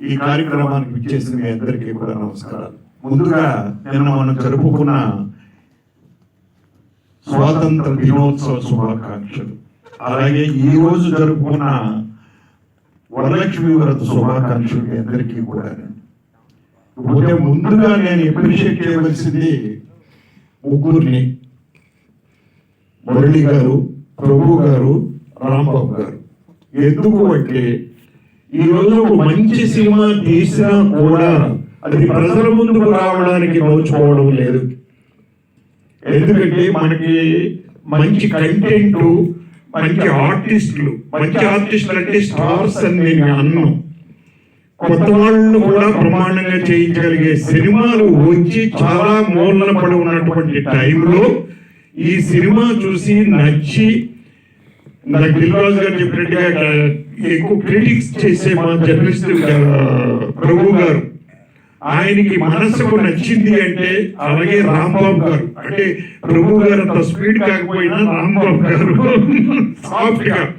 ఈ కార్యక్రమానికి విచ్చేసిన మీ అందరికీ కూడా నమస్కారాలు. ముందుగా నిన్న మనం జరుపుకున్న స్వాతంత్ర దినోత్సవ శుభాకాంక్షలు. అలాగే ఈ రోజు జరుపుకున్న వరలక్ష్మి వ్రత శుభాకాంక్షలు మీ అందరికీ కూడా ఇకపోతే ముందుగా నేను అప్రిషియేట్ చేయవలసింది ముగ్గురిని. మురళి గారు ప్రభు గారు రాంబాబు గారు. ఎందుకు అంటే ఈ రోజు మంచి సినిమా తీసినా కూడా అది ప్రజల ముందుకు రావడానికి నోచుకోవడం లేదు. ఎందుకంటే మనకి మంచి కంటెంట్ మంచి ఆర్టిస్టులు మంచి ఆర్టిస్టులు అంటే స్టార్స్ అని నేను అన్ను. కొత్త వాళ్ళు కూడా ప్రమాణంగా చేయించగలిగే సినిమాలు వచ్చి చాలా మూలన పడి ఉన్నటువంటి టైంలో ఈ సినిమా చూసి నచ్చి నాకు దిల్రాజు గారు చెప్పినట్టుగా ఎక్కువ క్రిటిక్స్ చేసే మా జర్నలిస్ట్ ప్రభు గారు. ఆయనకి మనసుకు నచ్చింది అంటే అలాగే రాంబాబు గారు. అంటే ప్రభు గారు అంత స్పీడ్ కాకపోయినా రాంబాబు గారు సాఫ్ట్గా.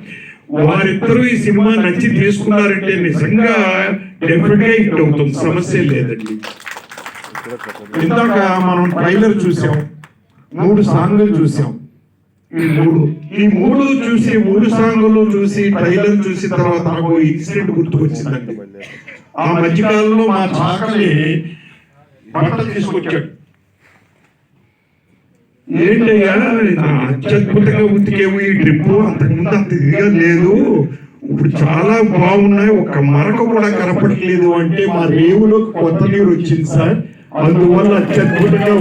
వారిద్దరూ ఈ సినిమా నచ్చి తీసుకున్నారంటే నిజంగా డెఫినెట్గా అవుతుంది. సమస్య లేదండి. ఇందాక మనం ట్రైలర్ చూసాం. మూడు సాంగ్లు చూసాం. ఈ మూడు ఈ మూడు చూసి మూడు సాంగులు చూసి ట్రైలర్ చూసిన తర్వాత నాకు ఇన్సిడెంట్ గుర్తుకొచ్చిందండి. ఆ మధ్యకాలంలో మా చాకలి బట్టలు తీసుకొచ్చాడు. ఏంటయ్యా అత్యద్భుతంగా ఉతికేమో ఈ ట్రిప్ అంతకుముందు అంత ఇదిగా లేదు. ఇప్పుడు చాలా బాగున్నాయి. ఒక మరక కూడా కనపడట్లేదు అంటే మా రేవులో కొత్త నీరు వచ్చింది సార్. అందువల్ల అత్యద్భుతంగా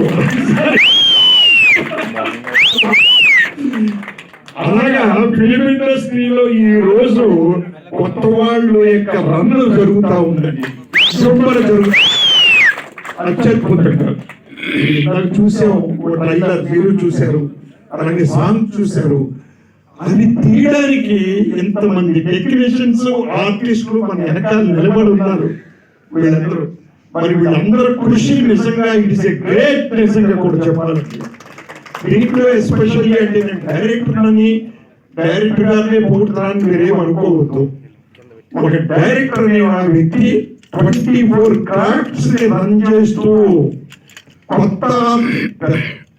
ఉంది ఫిలిం ఈ రోజు కొత్త వాళ్ళు యొక్క రన్ను జరుగుతా ఉందండి సూపర్ జరుగుతుంది అత్యద్భుతంగా. ఇందాక చూసాం ట్రైలర్ మీరు చూశారు అలాగే సాంగ్ చూశారు. అది తీయడానికి ఎంతమంది టెక్నీషియన్స్ ఆర్టిస్టులు మన వెనకాల నిలబడి ఉన్నారు. వీళ్ళందరూ. మరి వీళ్ళందరూ కృషి నిజంగా ఇట్ ఇస్ ఎ గ్రేట్ నిజంగా కూడా చెప్పాలంటే దీంట్లో ఎస్పెషల్లీ అంటే నేను డైరెక్టర్ అని డైరెక్టర్ గారినే పోతున్నానని మీరేం అనుకోవద్దు. ఒక డైరెక్టర్ అనే ఆ వ్యక్తి ట్వంటీ ఫోర్ క్రాఫ్ట్స్ని రన్ చేస్తూ కొత్త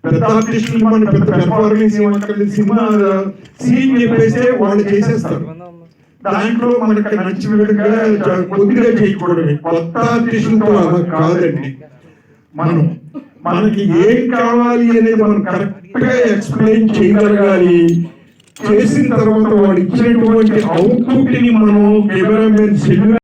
పెద్ద ఆర్టిస్టులు మన పెద్ద పెర్ఫార్మెన్స్ ఇవ్వక్కర్లేదు సినిమా సీన్ చెప్పేస్తే వాళ్ళు చేసేస్తారు. దాంట్లో మనకి నచ్చిన విధంగా కొద్దిగా చేయకూడదు కొత్త ఆర్టిస్టులతో అలా కాదండి. మనం మనకి ఏం కావాలి అనేది మనం కరెక్ట్గా ఎక్స్ప్లెయిన్ చేయగలగాలి. చేసిన తర్వాత వాడు ఇచ్చినటువంటి అవుట్పుట్ని మనం కెమెరామెన్ సెల్లు